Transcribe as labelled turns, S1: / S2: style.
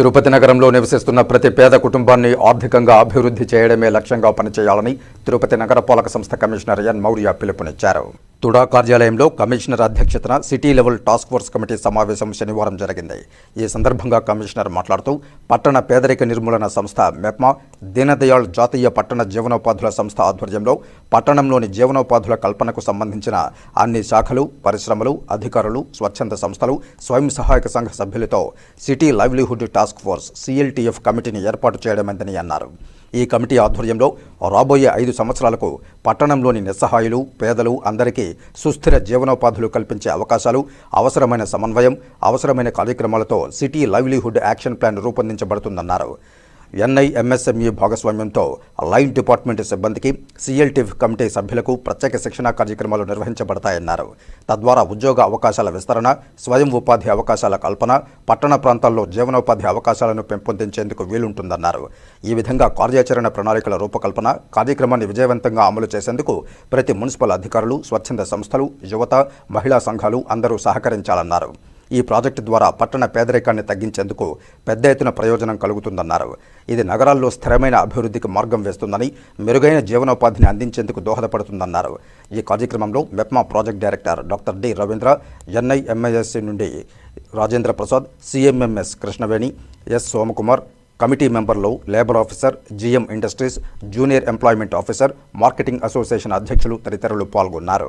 S1: తిరుపతి నగరంలో నివసిస్తున్న ప్రతి పేద కుటుంబాన్ని ఆర్థికంగా అభివృద్ధి చేయడమే లక్ష్యంగా పనిచేయాలని తిరుపతి నగరపాలక సంస్థ కమిషనర్ ఎన్. మౌర్య పిలుపునిచ్చారు. తుడా కార్యాలయంలో కమిషనర్ అధ్యక్షతన city level task force committee సమావేశం శనివారం జరిగింది. ఈ సందర్భంగా కమిషనర్ మాట్లాడుతూ పట్టణ పేదరిక నిర్మూలన సంస్థ మెప్మా దీనదయాళ్ జాతీయ పట్టణ జీవనోపాధుల సంస్థ ఆధ్వర్యంలో పట్టణంలోని జీవనోపాధుల కల్పనకు సంబంధించిన అన్ని శాఖలు పరిశ్రమలు అధికారులు స్వచ్ఛంద సంస్థలు స్వయం సహాయక సంఘ సభ్యులతో city livelihood task force CLTF కమిటీని ఏర్పాటు చేయడమైందని అన్నారు. ఈ కమిటీ ఆధ్వర్యంలో రాబోయే ఐదు సంవత్సరాలకు పట్టణంలోని నిస్సహాయులు పేదలు అందరికీ సుస్థిర జీవనోపాధులు కల్పించే అవకాశాలు అవసరమైన సమన్వయం అవసరమైన కార్యక్రమాలతో సిటీ లైవ్లీహుడ్ యాక్షన్ ప్లాన్ రూపొందించబడుతుందన్నారు. ఎన్ఐఎంఎస్ఎంఈ భాగస్వామ్యంతో లైన్ డిపార్ట్మెంట్ సిబ్బందికి సిఎల్టీఎఫ్ కమిటీ సభ్యులకు ప్రత్యేక శిక్షణా కార్యక్రమాలు నిర్వహించబడతాయన్నారు. తద్వారా ఉద్యోగ అవకాశాల విస్తరణ స్వయం ఉపాధి అవకాశాల కల్పన పట్టణ ప్రాంతాల్లో జీవనోపాధి అవకాశాలను పెంపొందించేందుకు వీలుంటుందన్నారు. ఈ విధంగా కార్యాచరణ ప్రణాళికల రూపకల్పన కార్యక్రమాన్ని విజయవంతంగా అమలు చేసేందుకు ప్రతి మున్సిపల్ అధికారులు స్వచ్ఛంద సంస్థలు యువత మహిళా సంఘాలు అందరూ సహకరించాలన్నారు. ఈ ప్రాజెక్టు ద్వారా పట్టణ పేదరికాన్ని తగ్గించేందుకు పెద్ద ఎత్తున ప్రయోజనం కలుగుతుందన్నారు. ఇది నగరాల్లో స్థిరమైన అభివృద్ధికి మార్గం వేస్తుందని మెరుగైన జీవనోపాధిని అందించేందుకు దోహదపడుతుందన్నారు. ఈ కార్యక్రమంలో MEPMA project director doctor D. Ravindra ఎన్ఐఎంఐఎస్సి నుండి Rajendra Prasad CMMS Krishnaveni S. Somakumar committee మెంబర్లు labour officer GM industries junior employment officer marketing association అధ్యక్షులు తదితరులు పాల్గొన్నారు.